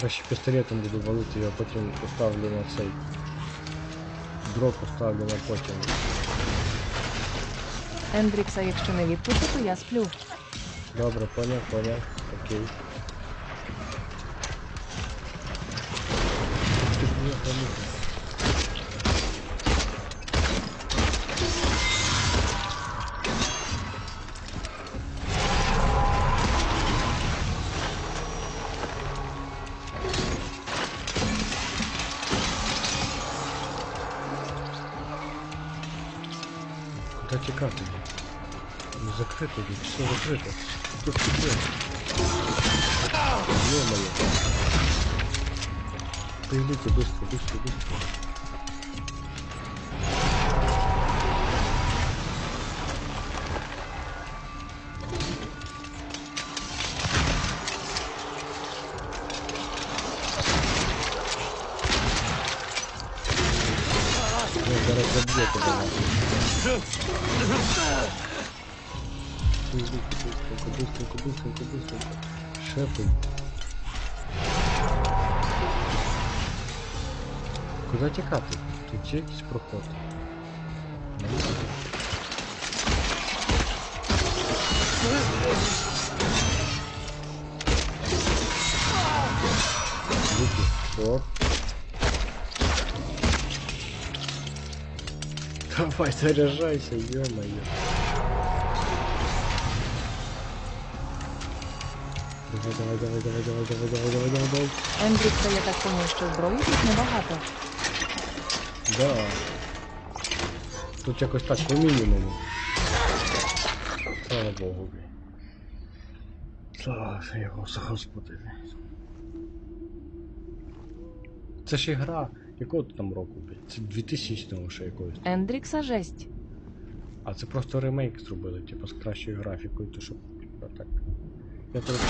Краще пістолетом буду валити, я потім поставлю на цей. Дроп поставлю на потім. Ендрікса, якщо не відпустити, то я сплю. Добре, поняв, поняв. Окей. Ти ж не грамотно. Куда тікати? Ну закрито тут, все закрито. Тут сюди. Ё-моё. Появите быстро, быстро, быстро. зараз заб'є тебе нахуй. Быстренько, быстренько, быстренько, быстренько. Шефы. Куда тікати? Тут є якийсь проход. Руки. Оп. Давай, заряжайся, ё-моё. Давай, давай, давай, давай, давай, давай, давай, давай, давай, давай. Ендрікса, я так поняв, що зброї тут небагато. Да. Тут якось так по мінімуму. Слава Богу. Слава його Господи. Це ж ігра. Якого ти там року, блядь? Це 2000 ще якогось. Ендрікса жесть. А це просто ремейк зробили, типу, з кращою графікою, то що. типу, так. Я трохи.